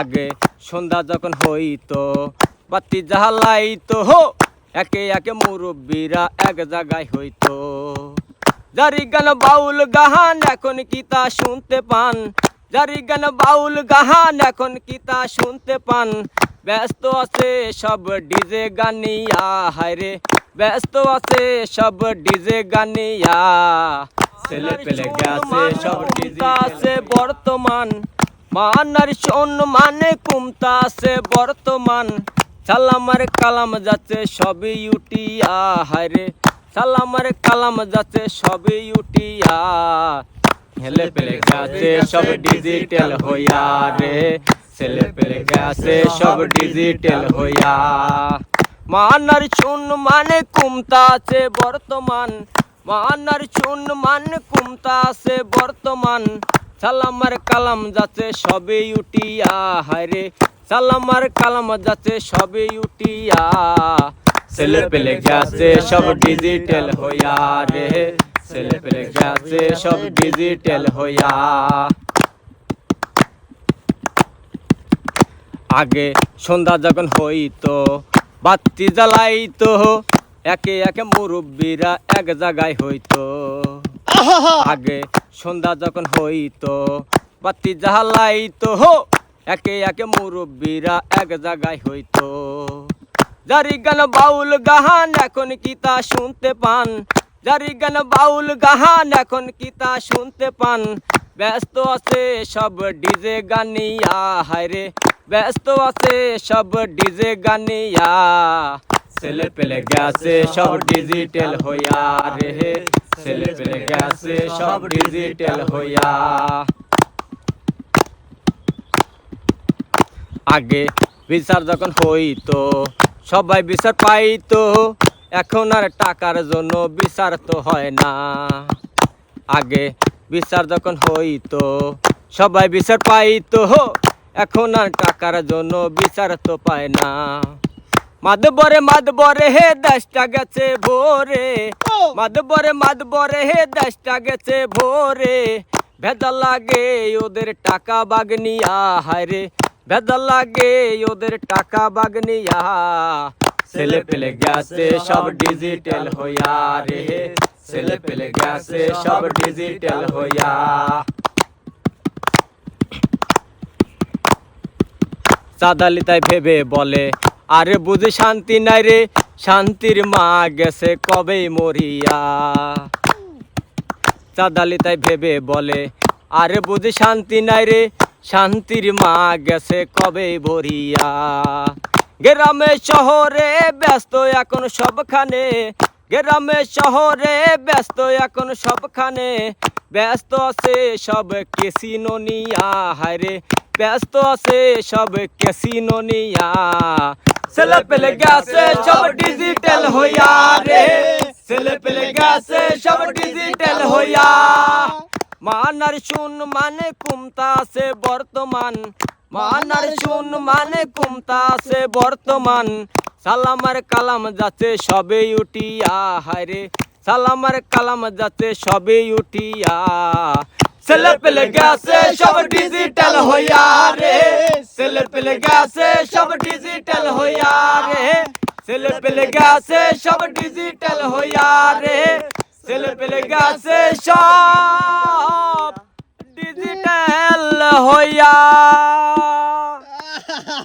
আগে সন্ধ্যা যখন হইতো, বাতি জ্বালাইতো, হো! একে একে মুরব্বীরা এক জায়গায় হইতো। জারি গান বাউল গাহান, এখন কি তা শুনতে পান? জারি গান বাউল গাহান, এখন কি তা শুনতে পান? ব্যস্ত আছে সব ডিজে গানিয়া হায়রে ব্যস্ত আছে সব ডিজে গানিয়া। ছেলে পেলে গেছে সব ডিজে আছে বর্তমান মানার সম্মানে কুমতা আছে বর্তমান। সালামার কালাম যাচ্ছে সবই উঠিয়া, হায়রে। সালামার কালাম যাচ্ছে সবই উঠিয়া। হেলে পেলে গেছে সব ডিজিটাল হইয়া রে। ছেলে পেলে গেছে সব ডিজিটাল হইয়া। মানার মানে কুমতা আছে বর্তমান। মানার মানে কুমতা আছে বর্তমান। সালামার কালাম যাচ্ছে সবই উঠিয়া হায়রে। সালামার কালাম যাচ্ছে সবই উঠিয়া। ছেলে পেলে গেছে সব ডিজিটাল হইয়া রে। ছেলে পেলে গেছে সব ডিজিটাল হইয়া। আগে সন্ধ্যা যখন হইতো বাতি জ্বালাইতো একে একে মুরব্বীরা এক জায়গায় হইতো। আগে সন্ধ্যা যখন হইতো, বাতি জ্বালাইতো, হো! একে একে মুরব্বীরা এক জায়গায় হইতো। জারি গান বাউল গাহান, এখন কি তা শুনতে পান? জারি গান বাউল গাহান, এখন কি তা শুনতে পান? ব্যস্ত আছে সব ডিজে গানিয়া হায়রে ব্যস্ত আছে সব ডিজে গানিয়া। ছেলে পেলে গেছে সব ডিজিটাল হইয়া রে। গেছে সব ডিজিটাল হইয়া। আগে বিচার যখন হইতো, সবাই বিচার পাইতো, এখন আর টাকার জন্য বিচার তো হয় না। আগে বিচার যখন হইতো, সবাই বিচার পাইতো এখন আর টাকার জন্য বিচার তো পায় না। মাদবরে মাদবরে হে দশটা গেছে ভোরে। মাদবরে মাদবরে হে দশটা গেছে ভোরে। ভেদা লাগে ওদের টাকা বাগনিয়া হায়রে ভেদা লাগে ওদের টাকা বাগনিয়া ছেলে পেলে গেছে সব ডিজিটাল হইয়া রে। ছেলে পেলে গেছে সব ডিজিটাল হইয়া। চাঁদালি তাই ভেবে বলে আরে বুঝি শান্তি নাই রে, শান্তির মা গেছে কবেই মরিয়া? চাঁদালি তাই ভেবে বলে, আরে বুঝি শান্তি নাই রে, শান্তির মা গেছে কবেই ভরিয়া গ্রামে, শহরে ব্যস্ত এখন সবখানে, গ্রামে, শহরে ব্যস্ত এখন সবখানে, ব্যস্ত আছে সব কেসিনো নিয়া হায়রে ব্যস্ত আছে সব কেসিনো নিয়া। ছেলে পেলে সব ডিজিটাল হইয়া রে ছেলে পেলে সব ডিজিটাল হইয়া মানার শুন মানে কুমতা আছে বর্তমান মানার শুন মানে কুমতা আছে বর্তমান সালামার কালাম যাচ্ছে সবে উঠিয়া হায়রে সালামার কালাম যাচ্ছে সবে উঠিয়া ছেলে পেলে গেছে সব ডিজিটাল হইয়া রে ছেলে পেলে গেছে সব ডিজিটাল হইয়া রে ছেলে পেলে গেছে সব ডিজিটাল হইয়া রে ছেলে পেলে গেছে সব ডিজিটাল হইয়া